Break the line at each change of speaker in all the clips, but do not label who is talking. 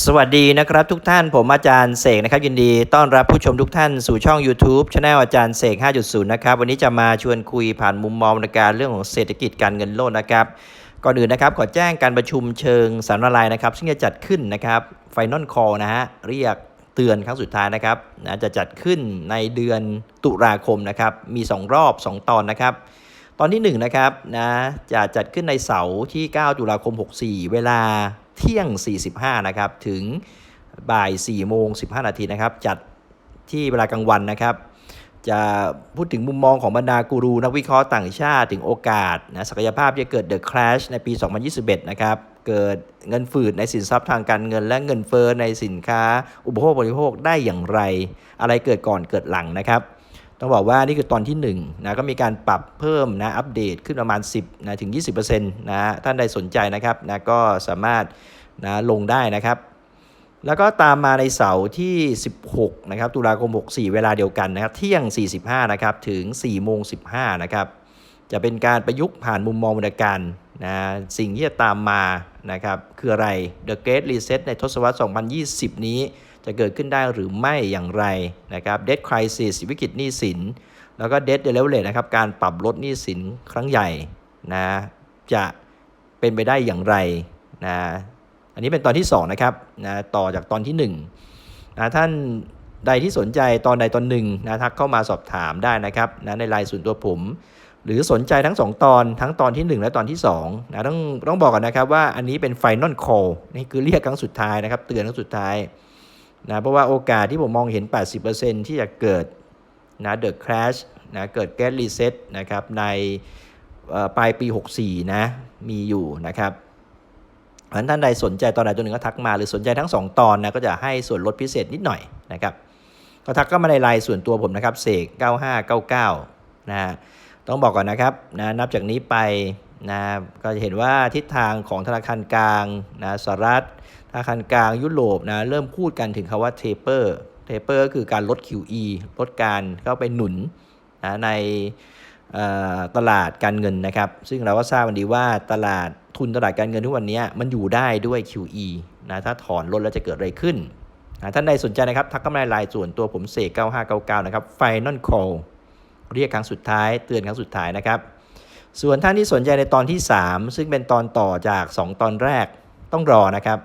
สวัสดีนะครับทุกท่านผมอาจารย์เสกนะครับยินดีต้อนรับผู้ชมทุกท่านสู่ช่อง YouTube Channel อาจารย์เสก 5.0 นะครับ วันนี้จะมาชวนคุยผ่านมุมมองในการเรื่องของเศรษฐกิจการเงินโลกนะครับ ก่อนอื่นนะครับขอแจ้งการประชุมเชิงสันนลายนะครับ ซึ่งจะจัดขึ้นนะครับไฟนอลคอลนะฮะเรียกเตือนครั้งสุดท้ายนะครับนะจะจัดขึ้นในเดือนตุลาคมนะครับมี 2 รอบ 2 ตอนนะครับตอนที่1นะครับนะจะจัดขึ้นในเสาร์ที่ 9 ตุลาคม 64 เวลา เที่ยง 45 นะครับ ถึงบ่าย4โมง15 นาทีนะครับ จัดที่เวลากลางวันนะครับ จะพูดถึงมุมมองของบรรดากูรู นักวิเคราะห์ต่างชาติถึงโอกาสนะศักยภาพจะเกิด The Crash ในปี 2021 นะครับ เกิดเงินฝืดในสินทรัพย์ทางการเงิน และเงินเฟ้อในสินค้า อุปโภคบริโภคได้อย่างไร อะไรเกิดก่อนเกิดหลังนะครับ ต้องบอกว่านี่คือตอนที่1นะก็มีการปรับเพิ่มนะอัปเดตขึ้นประมาณ 10นะถึง 20%นะท่านใดสนใจนะครับนะก็สามารถนะลงได้นะครับ แล้วก็ตามมาในเสาร์ที่ 16นะครับตุลาคม 64 เวลาเดียวกันนะครับเที่ยง 45นะครับถึง4โมง15นะครับจะเป็นการประยุกต์ผ่านมุมมองบรรยากาศนะสิ่งที่จะตามมานะครับคืออะไร The Great Reset ในทศวรรษ 2020 นี้ จะเกิดขึ้นได้หรือไม่อย่างไรนะครับ Debt Crisis วิกฤตหนี้สิน แล้วก็ Debt Leverage นะครับการปรับลดหนี้สินครั้งใหญ่นะจะเป็นไปได้อย่างไรนะอันนี้เป็นตอนที่2นะครับนะต่อจากตอนที่1นะท่านใดที่สนใจตอนใดตอนหนึ่งนะทักเข้ามาสอบถามได้นะครับนะในไลน์ส่วนตัวผม หรือสนใจทั้ง 2 ตอนทั้งตอนที่ 1 และตอนที่2นะต้องต้องบอกก่อนนะครับว่าอันนี้เป็น Final Call นี่คือเรียกครั้งสุดท้ายนะครับ เตือนครั้งสุดท้าย นะเพราะว่าโอกาสที่ผมมองเห็น 80%ที่จะเกิดนะ The Crash นะเกิด Get Reset นะครับในปลายปี 64 นะมีอยู่นะครับเพราะท่านใดสนใจตอนใดตัวหนึ่งก็ทักมาหรือสนใจทั้ง 2 ตอนนะก็จะให้ส่วนลดพิเศษนิดหน่อยนะครับก็ทักก็มาในไลน์ส่วนตัวผมนะครับเสก9599นะฮะต้องบอกก่อนนะครับนะนับจากนี้ไป นะก็จะเห็นว่าทิศทางของธนาคารกลางนะสหรัฐธนาคารกลางยุโรปนะเริ่มพูดกันถึงคำว่า taper taper ก็คือการลด QE ลดการเข้าไปหนุนนะในตลาดการเงินนะครับ ซึ่งเราก็ทราบกันดีว่าตลาดทุนตลาดการเงินทุกวันนี้มันอยู่ได้ด้วย QE นะถ้าถอนลดแล้วจะเกิดอะไรขึ้นนะท่านใดสนใจนะครับ ทักเข้ามาในไลน์ส่วนตัวผมเสก9599 นะครับ Final Call เรียกครั้งสุดท้าย เตือนครั้งสุดท้ายนะครับ ส่วนท่านที่สนใจในตอนที่ 3 ซึ่งเป็นตอนต่อจาก 2 ตอนแรกต้องรอนะครับ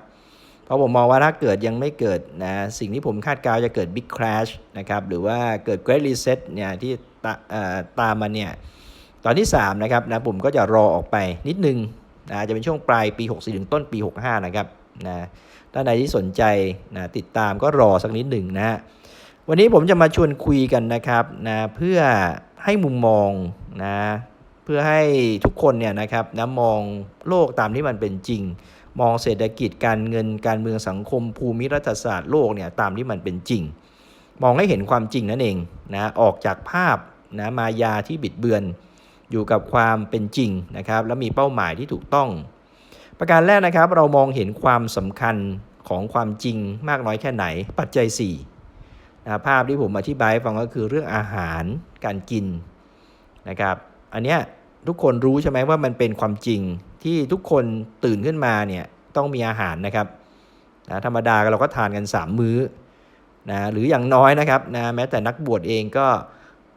เพราะผมมองว่าถ้าเกิดยังไม่เกิดนะสิ่งที่ผมคาดการณ์จะเกิด Big Crash นะครับหรือว่าเกิด Great Reset เนี่ยที่ต่อตามมาเนี่ยตอนที่ 3 นะครับนะผมก็จะรอออกไปนิดนึงนะจะเป็นช่วงปลายปี 64 ถึงต้นปี 65 นะครับนะท่านใดที่สนใจนะติดตามก็รอสักนิดหนึ่งนะฮะวันนี้ผมจะมาชวนคุยกันนะครับนะเพื่อให้มุมมองนะ เพื่อให้ทุกคนเนี่ยนะครับนะมองโลกตามที่มันเป็นจริง มองเศรษฐกิจการเงินการเมืองสังคม ภูมิรัฐศาสตร์โลกเนี่ยตามที่มันเป็นจริง มองให้เห็นความจริงนั่นเองนะออกจากภาพนะมายาที่บิดเบือนอยู่กับความเป็นจริงนะครับ และมีเป้าหมายที่ถูกต้อง ประการแรกนะครับ เรามองเห็นความสำคัญของความจริงมากน้อยแค่ไหน ปัจจัย4นะภาพที่ผมอธิบายฟังก็คือเรื่องอาหารการกินนะครับ อันเนี้ย ทุกคนรู้ใช่ไหมว่ามันเป็นความจริงที่ทุกคนตื่นขึ้นมาเนี่ยต้องมีอาหารนะครับนะธรรมดาเราก็ทานกัน 3 มื้อนะหรืออย่างน้อยนะครับนะแม้แต่นักบวชเองก็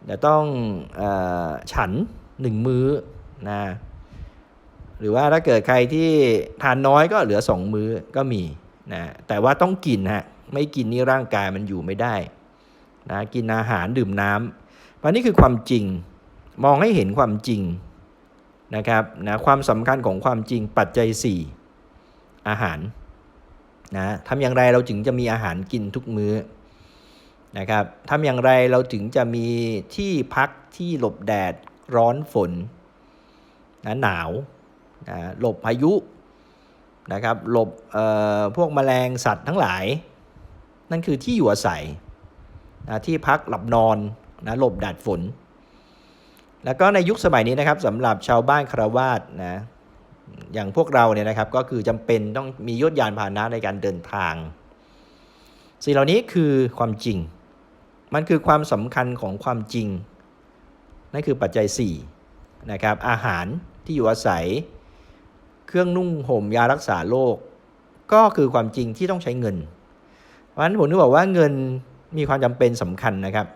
จะต้องอฉัน 1 มื้อนะหรือว่าถ้าเกิดใครที่ทานน้อยก็เหลือ 2 มื้อก็มีนะแต่ว่าต้องกินฮะไม่กินนี่ร่างกายมันอยู่ไม่ได้นะกินอาหารดื่มน้ำวันนี้คือความจริงมองให้เห็นความจริง นะครับนะความสำคัญของความจริงปัจจัย 4 อาหารนะทำอย่างไรเราถึงจะมีอาหารกินทุกมื้อนะครับทำอย่างไรเราถึงจะมีที่พักที่หลบแดดร้อนฝนนะหนาวนะหลบพายุนะครับหลบเอ่อพวกแมลงสัตว์ทั้งหลาย นั่นคือที่อยู่อาศัยนะที่พักหลับนอนนะหลบแดดฝน แล้วก็ในยุคสมัยนี้นะครับสำหรับชาวบ้านคารวาสนะอย่างพวกเราเนี่ยนะครับก็คือจำเป็นต้องมียศยานพาหนะในการเดินทาง สิ่งเหล่านี้คือความจริง มันคือความสำคัญของความจริง นั่นคือปัจจัย4นะครับอาหารที่อยู่อาศัย เครื่องนุ่งห่มยารักษาโรคก็คือความจริงที่ต้องใช้เงิน เพราะฉะนั้นผมถึงบอกว่าเงินมีความจำเป็นสำคัญนะครับ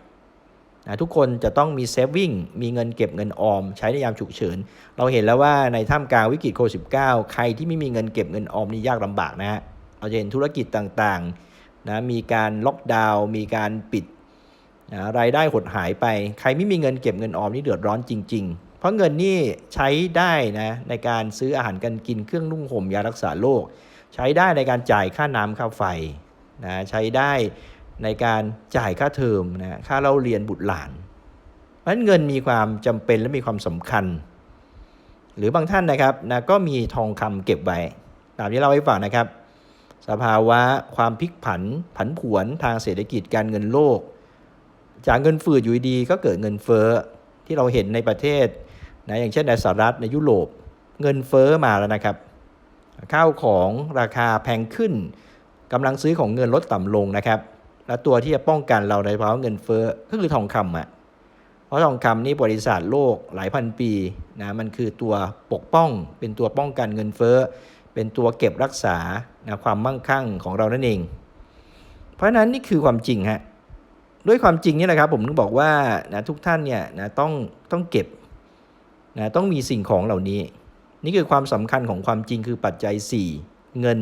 นะทุกคนจะต้องมีเซฟวิ่งมีเงินเก็บเงินออม ใช้ในยามฉุกเฉิน เราเห็นแล้วว่าในท่ามกลางวิกฤตโควิด -19 ใครที่ไม่มีเงินเก็บเงินออมนี่ยากลำบากนะฮะเราจะเห็นธุรกิจต่างๆนะมีการล็อกดาวน์มีการปิดนะรายได้หดหายไป ใครไม่มีเงินเก็บเงินออมนี่เดือดร้อนจริง ๆ เพราะเงินนี่ใช้ได้นะในการซื้ออาหารการกินเครื่องนุ่งห่มยารักษาโรคใช้ได้ในการจ่ายค่าน้ำค่าไฟนะใช้ได้ ในการจ่ายค่าเทอมนะค่าเล่าเรียนบุตรหลานเพราะฉะนั้นเงินมีความจำเป็นและมีความสำคัญ หรือบางท่านนะครับนะก็มีทองคำเก็บไว้ตามที่เราให้ฟังนะครับ สภาวะความพลิกผันผันผวนทางเศรษฐกิจการเงินโลก จากเงินฝืดอยู่ดีก็เกิดเงินเฟ้อที่เราเห็นในประเทศนะอย่างเช่นในสหรัฐในยุโรปเงินเฟ้อมาแล้วนะครับข้าวของราคาแพงขึ้นกำลังซื้อของเงินลดต่ำลงนะครับ และตัวที่จะป้องกันเราในภาวะเงินเฟ้อก็คือทองคำอะเพราะทองคำนี่บริษัทโลกหลายพันปีนะมันคือตัวปกป้อง เป็นตัวป้องกันเงินเฟ้อ เป็นตัวเก็บรักษานะความมั่งคั่งของเรานั่นเอง เพราะนั้นนี่คือความจริงฮะด้วยความจริงนี่แหละครับผมถึงบอกว่านะทุกท่านเนี่ยนะต้องต้องเก็บนะต้องมีสิ่งของเหล่านี้ นี่คือความสำคัญของความจริงคือปัจจัย 4 เงิน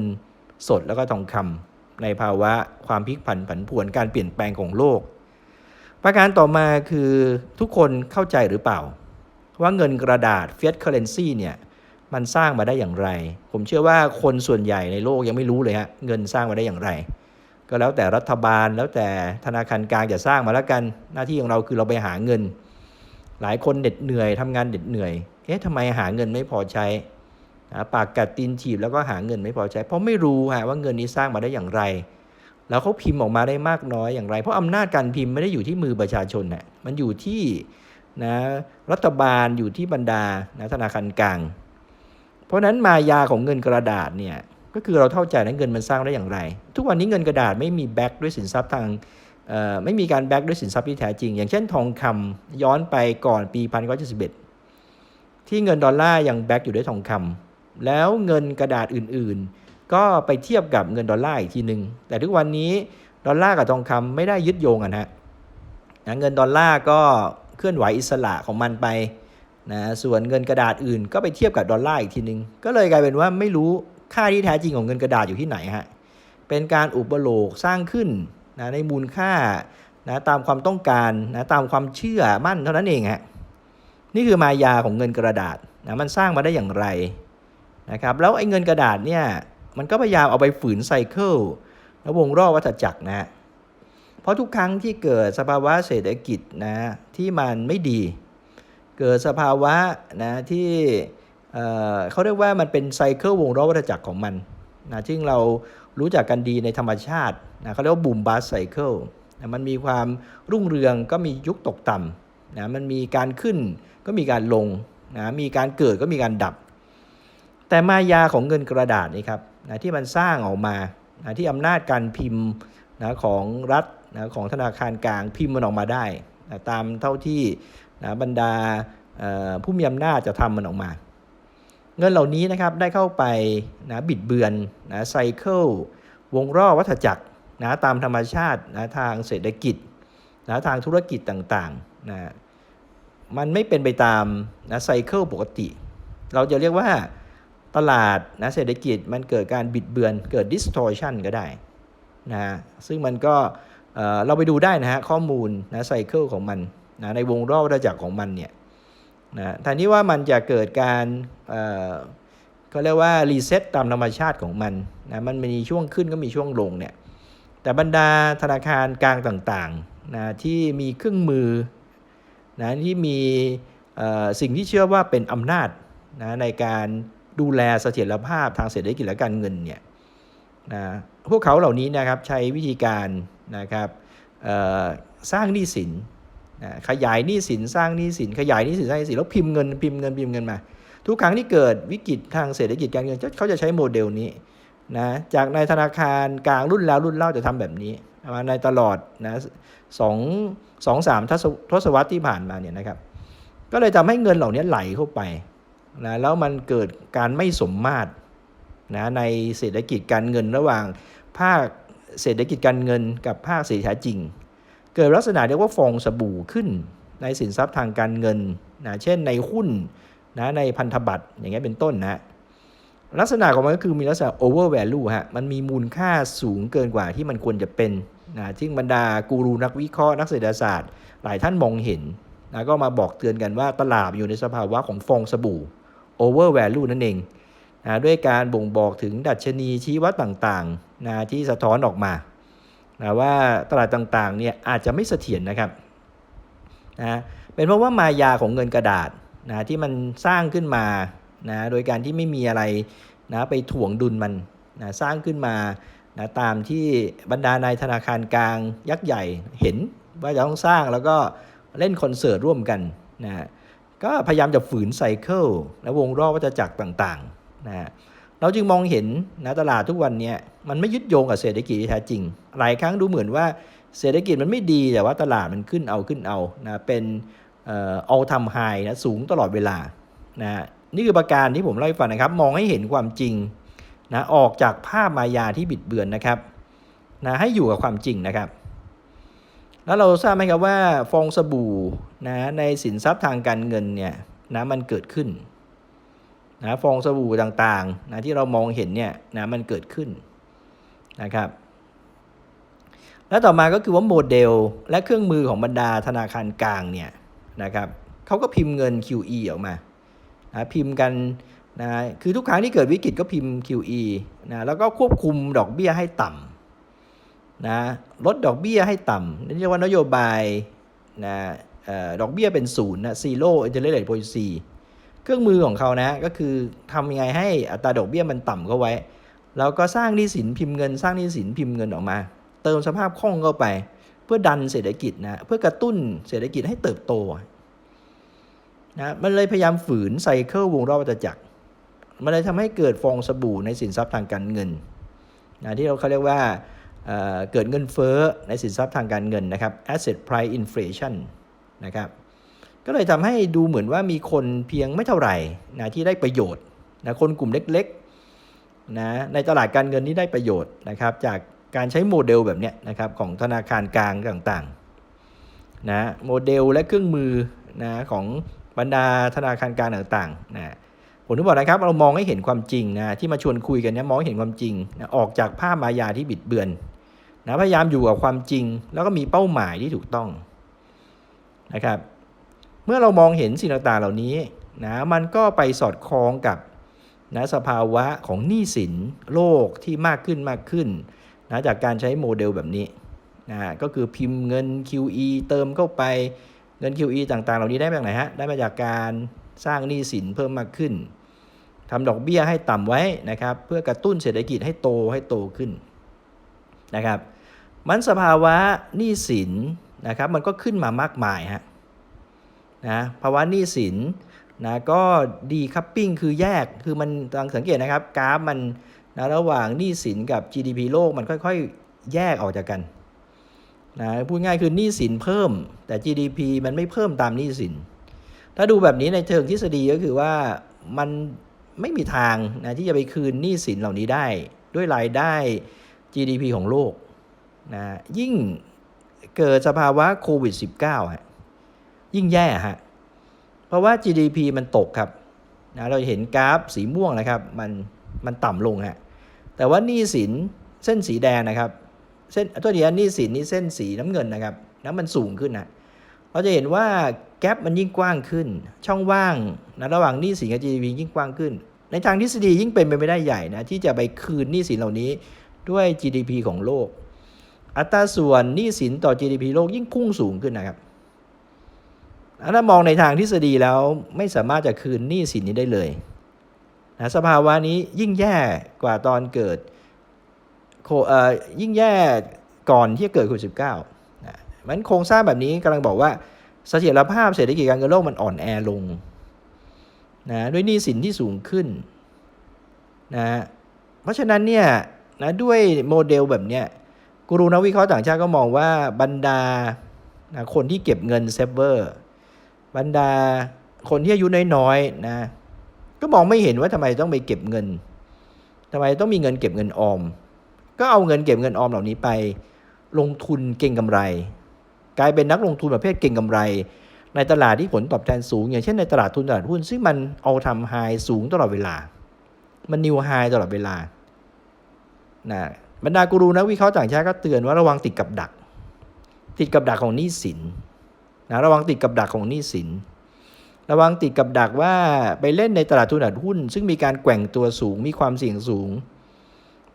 สดแล้วก็ทองคำ ในภาวะความพลิกผันผันผวนการเปลี่ยนแปลงของโลก ประการต่อมาคือทุกคนเข้าใจหรือเปล่า ว่าเงินกระดาษ fiat currency เนี่ยมันสร้างมาได้อย่างไร ผมเชื่อว่าคนส่วนใหญ่ในโลกยังไม่รู้เลยฮะเงินสร้างมาได้อย่างไร ก็แล้วแต่รัฐบาลแล้วแต่ธนาคารกลางจะสร้างมาแล้วกัน หน้าที่ของเราคือเราไปหาเงิน หลายคนเด็ดเหนื่อยทำงานเด็ดเหนื่อยเอ๊ะทำไมหาเงินไม่พอใช้ นะปากกัดตีนถีบแล้วก็หาเงินไม่พอใช้ เพราะไม่รู้ฮะว่าเงินนี้สร้างมาได้อย่างไร แล้วเขาพิมพ์ออกมาได้มากน้อยอย่างไร เพราะอำนาจการพิมพ์ไม่ได้อยู่ที่มือประชาชนนะมันอยู่ที่นะรัฐบาลอยู่ที่บรรดานะธนาคารกลาง เพราะนั้นมายาของเงินกระดาษเนี่ยก็คือเราเข้าใจนะเงินมันสร้างได้อย่างไร ทุกวันนี้เงินกระดาษไม่มีแบ็กด้วยสินทรัพย์ทางเอ่อไม่มีการแบ็กด้วยสินทรัพย์ที่แท้จริง อย่างเช่นทองคำย้อนไปก่อนปี1971ที่เงินดอลลาร์ยังแบ็กอยู่ด้วยทองคำ แล้วเงินกระดาษอื่นๆ ก็ไปเทียบกับเงินดอลลาร์อีกทีหนึ่งแต่ทุกวันนี้ดอลลาร์กับทองคำไม่ได้ยึดโยงกันฮะนะเงินดอลลาร์ก็เคลื่อนไหวอิสระของมันไปนะส่วนเงินกระดาษอื่น ก็ไปเทียบกับดอลลาร์อีกทีหนึ่งก็เลยกลายเป็นว่าไม่รู้ค่าที่แท้จริงของเงินกระดาษอยู่ที่ไหนฮะเป็นการอุปโลกสร้างขึ้นนะในมูลค่านะตามความต้องการนะตามความเชื่อมั่นเท่านั้นเองฮะนี่คือมายาของเงินกระดาษนะมันสร้างมาได้อย่างไร นะครับแล้วไอ้เงินกระดาษเนี่ยมันก็พยายามเอาไปฝืนไซเคิลแล้วงรอบวัฏจักรนะเพราะทุกครั้งที่เกิดสภาวะเศรษฐกิจนะที่มันไม่ดี เกิดสภาวะนะที่เอ่อเขาเรียกว่ามันเป็นไซเคิลวงรอบวัฏจักรของมันนะซึ่งเรารู้จักกันดีในธรรมชาตินะเขาเรียกว่าบูมบัสไซเคิลนะมันมีความรุ่งเรืองก็มียุคตกต่ำนะมันมีการขึ้นก็มีการลงนะมีการเกิดก็มีการดับ แต่มายาของเงินกระดาษนี่ครับนะที่มันสร้างออกมานะที่อำนาจการพิมพ์นะของรัฐนะของธนาคารกลางพิมพ์มันออกมาได้นะตามเท่าที่นะบรรดาผู้มีอำนาจจะทำมันออกมา เงินเหล่านี้นะครับได้เข้าไปนะบิดเบือนนะไซเคิลวงรอบวัฏจักรนะตามธรรมชาตินะทางเศรษฐกิจนะทางธุรกิจต่างๆนะมันไม่เป็นไปตามนะไซเคิลปกติ เราจะเรียกว่า ตลาดนะเศรษฐกิจมันเกิดการบิดเบือนเกิด distortion ก็ได้นะฮะซึ่งมันก็เราไปดูได้นะฮะข้อมูลนะไซเคิลของมันนะในวงรอบวัฏจักรของมันเนี่ยนะแทนที่ว่ามันจะเกิดการเอ่อก็เรียกว่ารีเซ็ตตามธรรมชาติของมันนะมันมีช่วงขึ้นก็มีช่วงลงเนี่ยแต่บรรดาธนาคารกลางต่างๆนะที่มีเครื่องมือนะที่มีสิ่งที่เชื่อว่าเป็นอำนาจนะในการ ดูแลเสถียรภาพทางเศรษฐกิจและการเงินเนี่ยนะพวกเขาเหล่านี้นะครับใช้วิธีการนะครับสร้างหนี้สินนะขยายหนี้สินสร้างหนี้สิน ขยายหนี้สินสร้างหนี้สินแล้วพิมพ์เงินพิมพ์เงินพิมพ์เงินมา ทุกครั้งที่เกิดวิกฤตทางเศรษฐกิจการเงินเขาจะใช้โมเดลนี้นะจากในธนาคารกลางรุ่นแล้วรุ่นเล่าจะทำแบบนี้มาในตลอดนะสองสองสามทศทศวรรษที่ผ่านมาเนี่ยนะครับ ก็เลยทำให้เงินเหล่านี้ไหลเข้าไป นะแล้วมันเกิดการไม่สมมาตรนะในเศรษฐกิจการเงินระหว่างภาคเศรษฐกิจการเงินกับภาคเศรษฐกิจจริง เกิดลักษณะเรียกว่าฟองสบู่ขึ้นในสินทรัพย์ทางการเงินนะเช่นในหุ้นนะในพันธบัตรอย่างเงี้ยเป็นต้นนะลักษณะของมันก็คือมีลักษณะ over value ฮะ มันมีมูลค่าสูงเกินกว่าที่มันควรจะเป็นนะที่บรรดากูรูนักวิเคราะห์นักเศรษฐศาสตร์ หลายท่านมองเห็นนะก็มาบอกเตือนกันว่าตลาดอยู่ในสภาวะของฟองสบู่ over value นั่นเองนะด้วยการบ่งบอกถึงดัชนีชี้วัดต่างๆนะที่สะท้อนออกมานะว่าตลาดต่างๆเนี่ยอาจจะไม่เสถียรนะครับนะเป็นเพราะว่ามายาของเงินกระดาษนะที่มันสร้างขึ้นมานะโดยการที่ไม่มีอะไรนะไปถ่วงดุลมันนะสร้างขึ้นมานะตามที่บรรดานายธนาคารกลางยักษ์ใหญ่เห็นว่าจะต้องสร้างแล้วก็เล่นคอนเสิร์ตร่วมกันนะ ก็พยายามจะฝืนไซเคิลและวงรอบวัฏจักรต่างๆนะเราจึงมองเห็นนะตลาดทุกวันเนี้มันไม่ยึดโยงกับเศรษฐกิจที่แท้จริง หลายครั้งดูเหมือนว่าเศรษฐกิจมันไม่ดีแต่ว่าตลาดมันขึ้นเอาขึ้นเอานะเป็นเอ่อ all time high นะสูงตลอดเวลานะนี่คือประการที่ผมเล่าให้ฟังนะครับ มองให้เห็นความจริงนะออกจากภาพมายาที่บิดเบือนนะครับนะให้อยู่กับความจริงนะครับ แล้วเราทราบไหมครับว่าฟองสบู่นะในสินทรัพย์ทางการเงินเนี่ยนะมันเกิดขึ้นนะฟองสบู่ต่างๆนะที่เรามองเห็นเนี่ยนะมันเกิดขึ้นนะครับ และต่อมาก็คือว่าโมเดลและเครื่องมือของบรรดาธนาคารกลางเนี่ยนะครับเขาก็พิมพ์เงิน QE ออกมานะพิมพ์กันนะคือทุกครั้งที่เกิดวิกฤตก็พิมพ์ QE นะแล้วก็ควบคุมดอกเบี้ยให้ต่ำ นะลดดอกเบี้ยให้ต่ำนี่เรียกว่านโยบายนะออดอกเบี้ยเป็นศูนย์นะ zero interest rate policy เครื่องมือของเขานะก็คือทำยังไงให้อัตราดอกเบี้ยมันต่ำเข้าไว้ แล้วก็สร้างหนี้สินพิมพ์เงิน สร้างหนี้สินพิมพ์เงินออกมา เติมสภาพคล่องเข้าไป เพื่อดันเศรษฐกิจนะเพื่อกระตุ้นเศรษฐกิจให้เติบโตนะมันเลยพยายามฝืนไซเคิลวงรอบวัฏจักร มันเลยทำให้เกิดฟองสบู่ในสินทรัพย์ทางการเงินนะที่เราเขาเรียกว่า เกิดเงินเฟ้อในสินทรัพย์ทางการเงินนะครับ asset price inflation นะครับ ก็เลยทำให้ดูเหมือนว่ามีคนเพียงไม่เท่าไหร่นะที่ได้ประโยชน์นะคนกลุ่มเล็กๆนะในตลาดการเงินที่ได้ประโยชน์นะครับจากการใช้โมเดลแบบเนี้ยนะครับของธนาคารกลางต่างๆนะโมเดลและเครื่องมือนะของบรรดาธนาคารกลางต่างๆนะผมถึงบอกนะครับเรามองให้เห็นความจริงนะที่มาชวนคุยกันเนี่ยมองให้เห็นความจริงนะออกจากภาพมายาที่บิดเบือน นะพยายามอยู่กับความจริง แล้วก็มีเป้าหมายที่ถูกต้องนะครับ เมื่อเรามองเห็นสิ่งต่างๆเหล่านี้นะมันก็ไปสอดคล้องกับนะสภาวะของหนี้สินโลกที่มากขึ้นมากขึ้นนะจากการใช้โมเดลแบบนี้นะก็คือพิมพ์เงิน QE เติมเข้าไปเงิน QE ต่างๆ เหล่านี้ได้มาจากไหนฮะได้มาจากการสร้างหนี้สินเพิ่มมากขึ้นทำดอกเบี้ยให้ต่ำไว้นะครับ เพื่อกระตุ้นเศรษฐกิจให้โตให้โตขึ้นนะครับ มันสภาวะหนี้สินนะครับมันก็ขึ้นมามากมายฮะนะภาวะหนี้สินนะก็ดีคัพปิ้งคือแยกคือมันต้องสังเกตนะครับกราฟมันนะระหว่างหนี้สินกับ GDP โลกมันค่อยๆ แยกออกจากกันนะพูดง่ายคือหนี้สินเพิ่มแต่ GDP มันไม่เพิ่มตามหนี้สิน ถ้าดูแบบนี้ในเชิงทฤษฎีก็คือว่ามันไม่มีทางนะที่จะไปคืนหนี้สินเหล่านี้ได้ ด้วยรายได้ GDP ของโลก นะยิ่งเกิดสภาวะโควิด -19 ฮะยิ่งแย่ฮะเพราะว่า GDP มันตกครับนะเราเห็นกราฟสีม่วงนะครับ มันมันต่ำลงฮะแต่ว่านี้สินเส้นสีแดงนะครับ เส้นตัวนี้หนี้สินนี่เส้นสีน้ำเงินนะครับนะมันสูงขึ้นนะเราจะเห็นว่าแกลบมันยิ่งกว้างขึ้น ช่องว่างนะระหว่างหนี้สินกับ GDP ยิ่งกว้างขึ้น ในทางทฤษฎียิ่งเป็นไปไม่ได้ใหญ่นะที่จะไปคืนหนี้สินเหล่านี้ด้วย GDP ของโลก อัตราส่วนหนี้สินต่อ GDP โลกยิ่งพุ่งสูงขึ้นนะครับถ้ามองในทางทฤษฎีแล้วไม่สามารถจะคืนหนี้สินนี้ได้เลยนะสภาวะนี้ยิ่งแย่กว่าตอนเกิดโคเอ่อยิ่งแย่ก่อนที่จะเกิดโควิดสิบเก้านะมันโครงสร้างแบบนี้กำลังบอกว่าเสถียรภาพเศรษฐกิจการเงินโลกมันอ่อนแอลงนะด้วยหนี้สินที่สูงขึ้นนะเพราะฉะนั้นเนี่ยนะด้วยโมเดลแบบเนี้ย กูรูนักวิเคราะห์ต่างชาติก็มองว่าบรรดาคนที่เก็บเงินเซฟเวอร์บรรดาคนที่อายุน้อยๆนะก็มองไม่เห็นว่าทำไมต้องไปเก็บเงินทำไมต้องมีเงินเก็บเงินออม ก็เอาเงินเก็บเงินออมเหล่านี้ไป ลงทุนเก่งกำไร กลายเป็นนักลงทุนประเภทเก่งกำไร ในตลาดที่ผลตอบแทนสูง อย่างเช่นในตลาดทุนตลาดหุ้นซึ่งมันเอาทำไฮสูงตลอดเวลา มันนิวไฮตลอดเวลานะ บรรดากูรูนักวิเคราะห์ต่างชาติก็เตือนว่าระวังติดกับดัก ติดกับดักของหนี้สินนะระวังติดกับดักของหนี้สิน ระวังติดกับดักว่าไปเล่นในตลาดทุนหุ้น ซึ่งมีการแกว่งตัวสูงมีความเสี่ยงสูง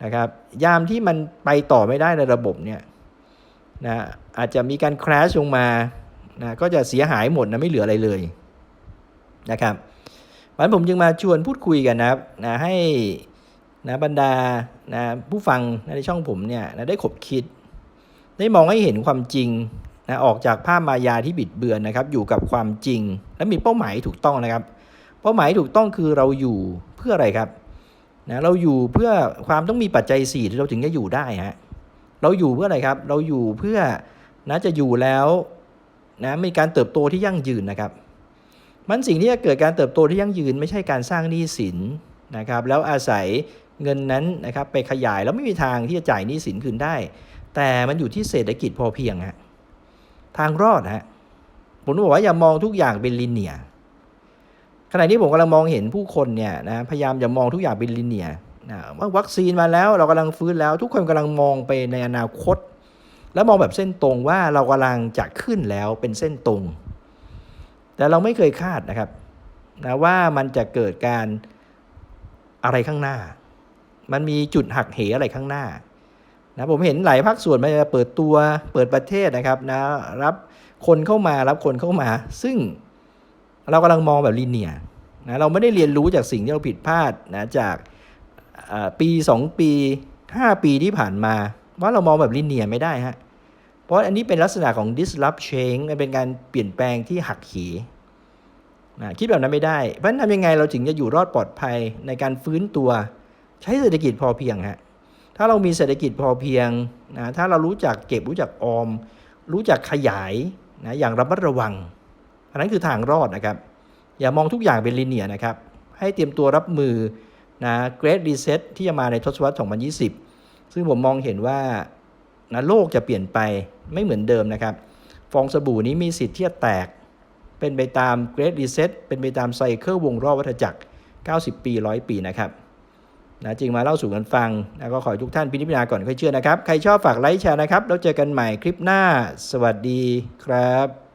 นะครับยามที่มันไปต่อไม่ได้ในระบบเนี่ยนะอาจจะมีการ crash ลงมานะก็จะเสียหายหมดนะไม่เหลืออะไรเลยนะครับวันผมจึงมาชวนพูดคุยกันนะครับนะให้ นะบรรดานะผู้ฟังนะในช่องผมเนี่ยนะได้ขบคิด ได้มองให้เห็นความจริงนะออกจากภาพมายาที่บิดเบือนนะครับ อยู่กับความจริง และมีเป้าหมายถูกต้องนะครับ เป้าหมายถูกต้องคือเราอยู่เพื่ออะไรครับนะเราอยู่เพื่อความต้องมีปัจจัยสี่ที่เราถึงจะอยู่ได้ฮะเราอยู่เพื่ออะไรครับ เราอยู่เพื่อนะจะอยู่แล้วนะมีการเติบโตที่ยั่งยืนนะครับ มันสิ่งที่จะเกิดการเติบโตที่ยั่งยืน ไม่ใช่การสร้างหนี้สินนะครับ แล้วอาศัย เงินนั้นนะครับไปขยายแล้วไม่มีทางที่จะจ่ายหนี้สินคืนได้ แต่มันอยู่ที่เศรษฐกิจพอเพียงฮะทางรอดฮะผมบอกว่าอย่ามองทุกอย่างเป็นลิเนียขณะที่ผมกำลังมองเห็นผู้คนเนี่ยนะพยายามจะมองทุกอย่างเป็นลินเนียนะว่าวัคซีนมาแล้วเรากำลังฟื้นแล้ว ทุกคนกำลังมองไปในอนาคต แล้วมองแบบเส้นตรงว่าเรากำลังจะขึ้นแล้วเป็นเส้นตรง แต่เราไม่เคยคาดนะครับนะว่ามันจะเกิดการอะไรข้างหน้า มันมีจุดหักเหอะไรข้างหน้านะผมเห็นหลายภาคส่วนมันจะเปิดตัวเปิดประเทศนะครับนะรับคนเข้ามารับคนเข้ามา ซึ่งเรากำลังมองแบบลีเนียนะเราไม่ได้เรียนรู้จากสิ่งที่เราผิดพลาดนะจากอ่าปี 2 ปี 5 ปีที่ผ่านมา ว่าเรามองแบบลีเนียไม่ได้ฮะเพราะอันนี้เป็นลักษณะของ disrupt change มันเป็นการเปลี่ยนแปลงที่หักเหนะคิดแบบนั้นไม่ได้ เพราะฉะนั้นทำยังไงเราถึงจะอยู่รอดปลอดภัยในการฟื้นตัว ใช้เศรษฐกิจพอเพียงฮะถ้าเรามีเศรษฐกิจพอเพียงนะถ้าเรารู้จักเก็บรู้จักออม รู้จักขยายนะอย่างระมัดระวังอันนั้นคือทางรอดนะครับ อย่ามองทุกอย่างเป็นลิเนียนะครับ ให้เตรียมตัวรับมือนะ Great Reset ที่จะมาในทศวรรษ 2020 ซึ่งผมมองเห็นว่านะโลกจะเปลี่ยนไปไม่เหมือนเดิมนะครับ ฟองสบู่นี้มีสิทธิ์ที่จะแตก เป็นไปตาม Great Reset เป็นไปตามไซเคิลวงรอบวัฏจักร 90 ปี 100 ปีนะครับ นะจึงมาเล่าสู่กันฟังนะก็ขอให้ทุกท่านพิจารณาก่อนค่อยเชื่อนะครับ ใครชอบฝากไลค์แชร์นะครับ แล้วเจอกันใหม่คลิปหน้า สวัสดีครับ